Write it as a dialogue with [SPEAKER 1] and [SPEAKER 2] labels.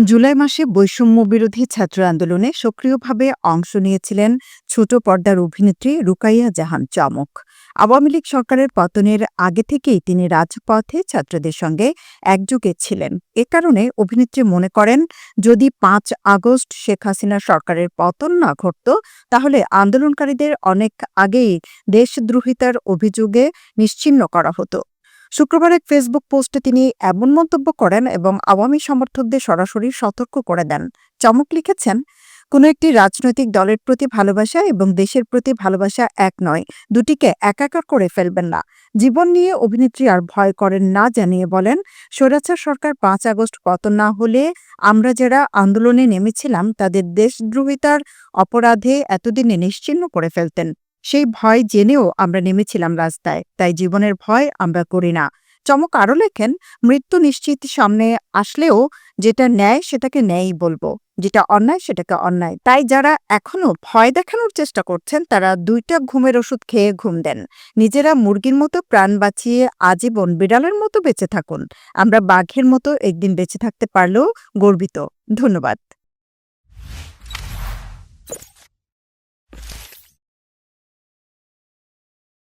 [SPEAKER 1] জুলাই মাসে বৈষম্য বিরোধী ছাত্র আন্দোলনে সক্রিয়ভাবে অংশ নিয়েছিলেন ছোট পর্দার অভিনেত্রী রুকাইয়া জাহান চমক। আওয়ামী লীগ সরকারের পতনের আগে থেকেই তিনি রাজপথে ছাত্রদের সঙ্গে একযোগে ছিলেন। এ কারণে অভিনেত্রী মনে করেন, যদি পাঁচ আগস্ট শেখ হাসিনা সরকারের পতন না ঘটত, তাহলে আন্দোলনকারীদের অনেক আগেই দেশদ্রোহিতার অভিযোগে নিশ্চিহ্ন করা হতো। শুক্রবার এক ফেসবুক পোস্টে তিনি এমন মন্তব্য করেন এবং আওয়ামী সমর্থকদের সরাসরি সতর্ক করে দেন। চমক লিখেছেন, কোনো একটি রাজনৈতিক দলের প্রতি ভালোবাসা এবং দেশের প্রতি ভালোবাসা এক নয়। দুটিকে একাকার করে ফেলবেন না। জীবন নিয়ে অভিনেত্রী আর ভয় করেন না জানিয়ে বলেন, স্বৈরাচার সরকার পাঁচ আগস্ট পতন না হলে আমরা যারা আন্দোলনে নেমেছিলাম, তাদের দেশদ্রোহিতার অপরাধে এতদিনে নিশ্চিহ্ন করে ফেলতেন। সেই ভয় জেনেও আমরা নেমেছিলাম রাস্তায়। তাই জীবনের ভয় আমরা করি না। চমক আরও লেখেন, মৃত্যু নিশ্চিত সামনে আসলেও যেটা ন্যায় সেটাকে ন্যায়ই বলব। যেটা অন্যায় সেটাকে অন্যায়। তাই যারা এখনও ভয় দেখানোর চেষ্টা করছেন, তারা দুইটা ঘুমের ওষুধ খেয়ে ঘুম দেন। নিজেরা মুরগির মতো প্রাণ বাঁচিয়ে আজীবন বিড়ালের মতো বেঁচে থাকুন। আমরা বাঘের মতো একদিন বেঁচে থাকতে পারলেও গর্বিত। ধন্যবাদ।